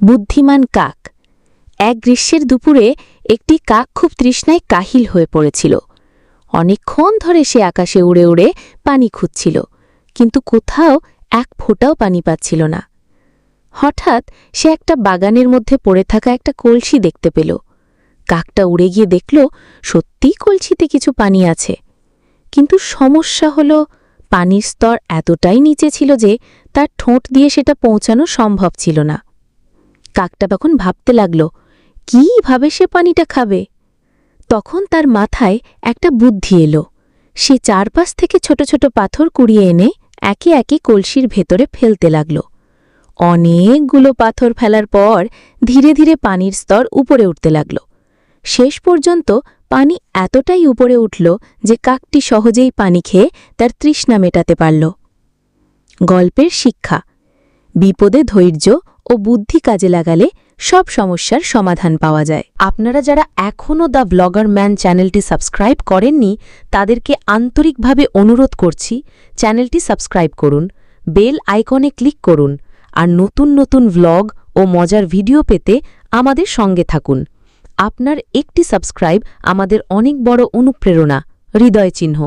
বুদ্ধিমান কাক। এক গ্রীষ্মের দুপুরে একটি কাক খুব তৃষ্ণায় কাহিল হয়ে পড়েছিল। অনেকক্ষণ ধরে সে আকাশে উড়ে উড়ে পানি খুঁজছিল, কিন্তু কোথাও এক ফোঁটাও পানি পাচ্ছিল না। হঠাৎ সে একটা বাগানের মধ্যে পড়ে থাকা একটা কলসি দেখতে পেল। কাকটা উড়ে গিয়ে দেখল, সত্যিই কলসিতে কিছু পানি আছে। কিন্তু সমস্যা হল, পানির স্তর এতটাই নিচে ছিল যে তার ঠোঁট দিয়ে সেটা পৌঁছানো সম্ভব ছিল না। কাকটা তখন ভাবতে লাগল, কীভাবে সে পানিটা খাবে? তখন তার মাথায় একটা বুদ্ধি এলো। সে চারপাশ থেকে ছোট ছোট পাথর কুড়িয়ে এনে একে একে কলসির ভেতরে ফেলতে লাগল। অনেকগুলো পাথর ফেলার পর ধীরে ধীরে পানির স্তর উপরে উঠতে লাগল। শেষ পর্যন্ত পানি এতটাই উপরে উঠল যে কাকটি সহজেই পানি খেয়ে তার তৃষ্ণা মেটাতে পারল। গল্পের শিক্ষা, বিপদে ধৈর্য ও বুদ্ধি কাজে লাগালে সব সমস্যার সমাধান পাওয়া যায়। আপনারা যারা এখনও দ্য ব্লগার ম্যান চ্যানেলটি সাবস্ক্রাইব করেননি, তাদেরকে আন্তরিকভাবে অনুরোধ করছি চ্যানেলটি সাবস্ক্রাইব করুন, বেল আইকনে ক্লিক করুন, আর নতুন নতুন ভ্লগ ও মজার ভিডিও পেতে আমাদের সঙ্গে থাকুন। আপনার একটি সাবস্ক্রাইব আমাদের অনেক বড় অনুপ্রেরণা, হৃদয় চিহ্ন।